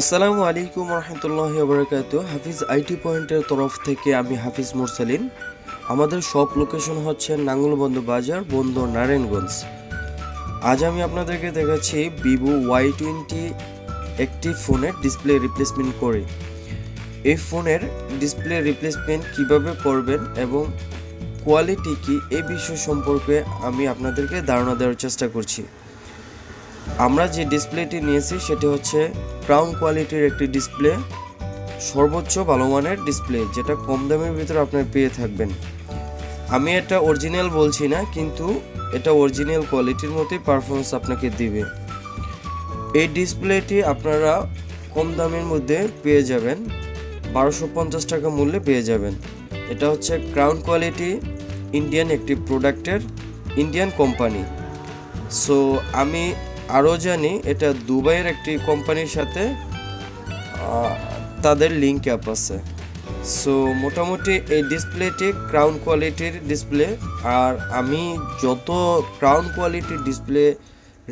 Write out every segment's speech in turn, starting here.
আসসালামু আলাইকুম রহমতুল্লাহ বরকাত হাফিজ আইটি পয়েন্টের তরফ থেকে আমি হাফিজ মুরসালিন। আমাদের সব লোকেশন হচ্ছে নাঙ্গলবন্ধ বাজার, বন্দর, নারায়ণগঞ্জ। আজ আমি আপনাদেরকে দেখাচ্ছি ভিভো ওয়াই টোয়েন্টি একটি ফোনের ডিসপ্লে রিপ্লেসমেন্ট করে। এই ফোনের ডিসপ্লে রিপ্লেসমেন্ট কীভাবে করবেন এবং কোয়ালিটি কি এই বিষয় সম্পর্কে আমি আপনাদেরকে ধারণা দেওয়ার চেষ্টা করছি। আমরা যে ডিসপ্লেটি নিয়েছি, সেটি হচ্ছে ক্রাউন কোয়ালিটির একটি ডিসপ্লে সর্বোচ্চ ভালো মানের ডিসপ্লে যেটা কম দামের ভিতরে আপনারা পেয়ে থাকবেন। আমি এটা অরিজিনাল বলছি না, কিন্তু এটা অরিজিনাল কোয়ালিটির মতোই পারফরমেন্স আপনাকে দিবে। এই ডিসপ্লেটি আপনারা কম দামের মধ্যে পেয়ে যাবেন, বারোশো পঞ্চাশ টাকা মূল্যে পেয়ে যাবেন। এটা হচ্ছে ক্রাউন কোয়ালিটি ইন্ডিয়ান একটি প্রোডাক্টের ইন্ডিয়ান কোম্পানি সো আমি আরও জানি, এটা দুবাইয়ের একটি কোম্পানির সাথে তাদের লিঙ্ক অ্যাপ আছে। সো মোটামুটি এই ডিসপ্লেটি ক্রাউন কোয়ালিটির ডিসপ্লে আর আমি যত ক্রাউন কোয়ালিটির ডিসপ্লে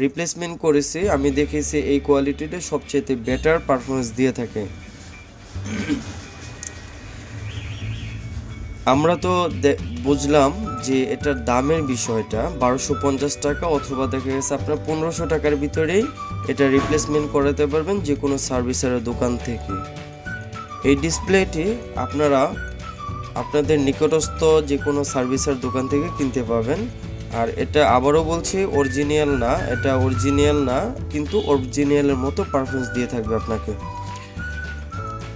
রিপ্লেসমেন্ট করেছি, আমি দেখেছি এই কোয়ালিটিটা সবচেয়ে বেটার পারফরমেন্স দিয়ে থাকে। আমরা তো বুঝলাম যে এটার দামের বিষয়টা, বারোশো পঞ্চাশ টাকা অথবা দেখা গেছে আপনার পনেরোশো টাকার ভিতরেই এটা রিপ্লেসমেন্ট করাতে পারবেন যে কোনো সার্ভিসের দোকান থেকে। এই ডিসপ্লেটি আপনারা আপনাদের নিকটস্থ যে কোনো সার্ভিসের দোকান থেকে কিনতে পাবেন আর এটা আবারও বলছি অরিজিনাল না, এটা অরিজিনাল না, কিন্তু অরিজিনালের মতো পারফরমেন্স দিয়ে থাকবে আপনাকে।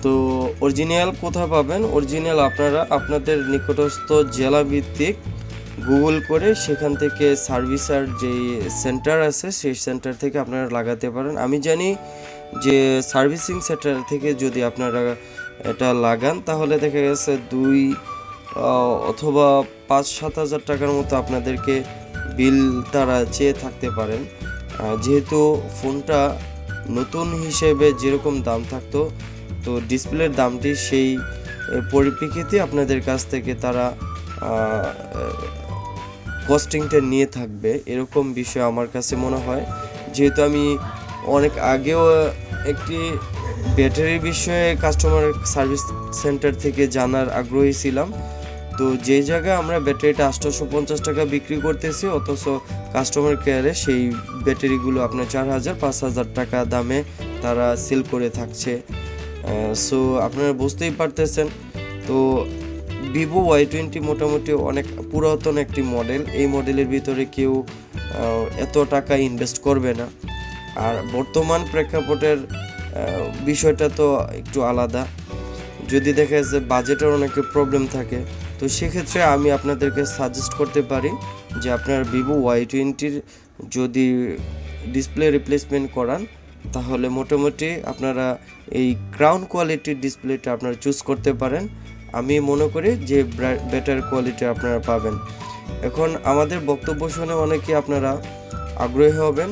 তো অরিজিনাল কোথায় পাবেন? অরিজিনাল আপনারা আপনাদের নিকটস্থ জেলা ভিত্তিক গুগল করে সেখান থেকে সার্ভিসার যে সেন্টার আছে, সেই সেন্টার থেকে আপনারা লাগাতে পারেন। আমি জানি যে সার্ভিসিং সেন্টার থেকে যদি আপনারা এটা লাগান, তাহলে দেখা গেছে দুই অথবা পাঁচ, সাত হাজার টাকার মতো আপনাদেরকে বিল তারা চেয়ে থাকতে পারেন। যেহেতু ফোনটা নতুন হিসেবে যেরকম দাম থাকতো, তো ডিসপ্লের দামটি সেই পরিপ্রেক্ষিতে আপনাদের কাছ থেকে তারা কস্টিংটা নিয়ে থাকবে, এরকম বিষয় আমার কাছে মনে হয়। যেহেতু আমি অনেক আগেও একটি ব্যাটারির বিষয়ে কাস্টমার সার্ভিস সেন্টার থেকে জানার আগ্রহী ছিলাম। তো যে জায়গায় আমরা ব্যাটারিটা আটশোশো পঞ্চাশ টাকা বিক্রি করতেছি, অথচ কাস্টমার কেয়ারে সেই ব্যাটারিগুলো আপনার চার হাজার, পাঁচ হাজার টাকা দামে তারা সেল করে থাকছে। সো আপনারা বুঝতেই পারতেছেন। তো ভিভো ওয়াই টোয়েন্টি মোটামুটি অনেক পুরাতন একটি মডেল এই মডেলের ভিতরে কেউ এত টাকা ইনভেস্ট করবে না। আর বর্তমান প্রেক্ষাপটের বিষয়টা তো একটু আলাদা। যদি দেখা যাচ্ছে বাজেটের অনেক প্রবলেম থাকে, তো সেক্ষেত্রে আমি আপনাদেরকে সাজেস্ট করতে পারি যে আপনার ভিভো ওয়াই টোয়েন্টির যদি ডিসপ্লে রিপ্লেসমেন্ট করান, তাহলে মোটামুটি আপনারা এই ক্রাউন কোয়ালিটির ডিসপ্লেটা আপনারা চুজ করতে পারেন। আমি মনে করি যে বেটার কোয়ালিটি আপনারা পাবেন। এখন আমাদের বক্তব্য শুনে অনেকে আপনারা আগ্রহী হবেন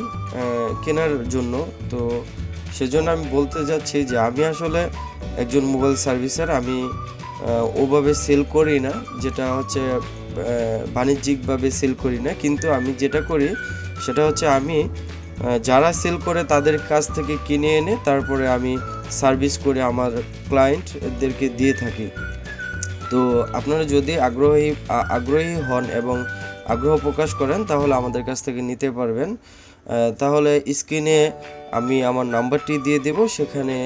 কেনার জন্য। তো সেজন্য আমি বলতে যাচ্ছি যে আমি আসলে একজন মোবাইল সার্ভিসার, আমি ওভাবে সেল করি না, যেটা হচ্ছে বাণিজ্যিকভাবে সেল করি না। কিন্তু আমি যেটা করি, সেটা হচ্ছে আমি যারা সেল করে তাদের কাছ থেকে কিনে এনে তারপরে আমি সার্ভিস করে আমার ক্লায়েন্টদেরকে দিয়ে থাকি। তো আপনারা যদি আগ্রহী আগ্রহী হন এবং আগ্রহ প্রকাশ করেন, তাহলে আমাদের কাছ থেকে নিতে পারবেন। তাহলে স্ক্রিনে আমি আমার নাম্বারটি দিয়ে দেব, সেখানে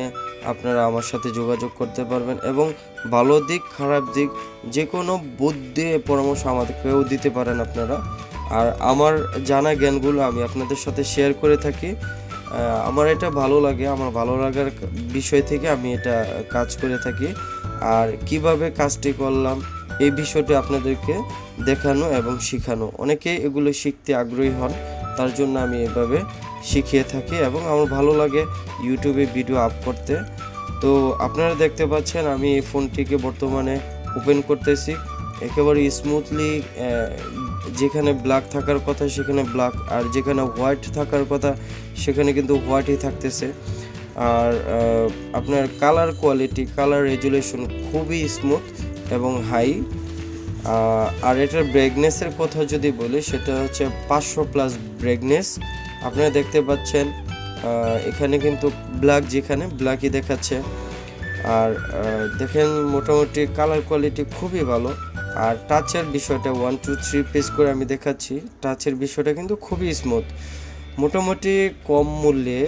আপনারা আমার সাথে যোগাযোগ করতে পারবেন এবং ভালো দিক, খারাপ দিক যে কোনো বুদ্ধি পরামর্শ আমাদেরকেও দিতে পারেন আপনারা। আর আমার জানা জ্ঞানগুলো আমি আপনাদের সাথে শেয়ার করে থাকি। আমার এটা ভালো লাগে, আমার ভালো লাগার বিষয় থেকে আমি এটা কাজ করে থাকি। আর কীভাবে কাজটি করলাম, এই বিষয়টি আপনাদেরকে দেখানো এবং শেখানো। অনেকে এগুলো শিখতে আগ্রহী হন, তার জন্য আমি এভাবে শিখিয়ে থাকি এবং আমার ভালো লাগে ইউটিউবে ভিডিও আপ করতে। তো আপনারা দেখতে পাচ্ছেন, আমি এই ফোনটিকে বর্তমানে ওপেন করতেছি। একেবারে স্মুথলি যেখানে ব্ল্যাক থাকার কথা, সেখানে ব্ল্যাক আর যেখানে হোয়াইট থাকার কথা, সেখানে কিন্তু হোয়াইটই থাকতেছে। আর আপনার কালার কোয়ালিটি কালার রেজুলেশন খুবই স্মুথ এবং হাই আর এটার ব্রেগনেসের কথা যদি বলি, সেটা হচ্ছে পাঁচশো প্লাস ব্রেগনেস আপনারা দেখতে পাচ্ছেন এখানে কিন্তু ব্ল্যাক যেখানে ব্ল্যাকই দেখাচ্ছে। আর দেখেন মোটামুটি কালার কোয়ালিটি খুবই ভালো। আর টাচের বিষয়টা ওয়ান টু থ্রি পেজ করে আমি দেখাচ্ছি। টাচের বিষয়টা কিন্তু খুবই স্মুথ মোটামুটি কম মূল্যে,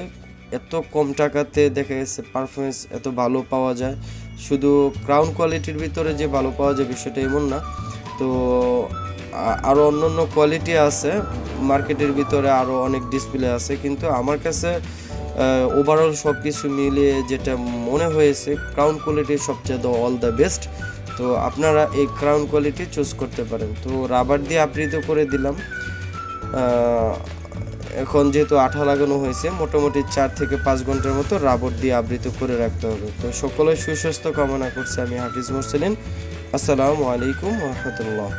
এত কম টাকাতে দেখা গেছে পারফরমেন্স এত ভালো পাওয়া যায়। শুধু ক্রাউন কোয়ালিটির ভিতরে যে ভালো পাওয়া যায় বিষয়টা এমন না। তো আরও অন্য অন্য কোয়ালিটি আছে। মার্কেটের ভিতরে আরও অনেক ডিসপ্লে আছে। কিন্তু আমার কাছে ওভারঅল সব কিছু মিলিয়ে যেটা মনে হয়েছে ক্রাউন কোয়ালিটি সবচেয়ে অল দ্য বেস্ট তো আপনারা এই ক্রাউন কোয়ালিটি চুজ করতে পারেন। তো রাবার দিয়ে আবৃত করে দিলাম। এখন যেহেতু আঠা লাগানো হয়েছে, মোটামুটি চার থেকে পাঁচ ঘণ্টার মতো রাবার দিয়ে আবৃত করে রাখতে হবে। তো সকলের সুস্বাস্থ্য কামনা করছে আমি হাফিজ মোরসেলিন। আসসালামু আলাইকুম রহমতুল্লাহ।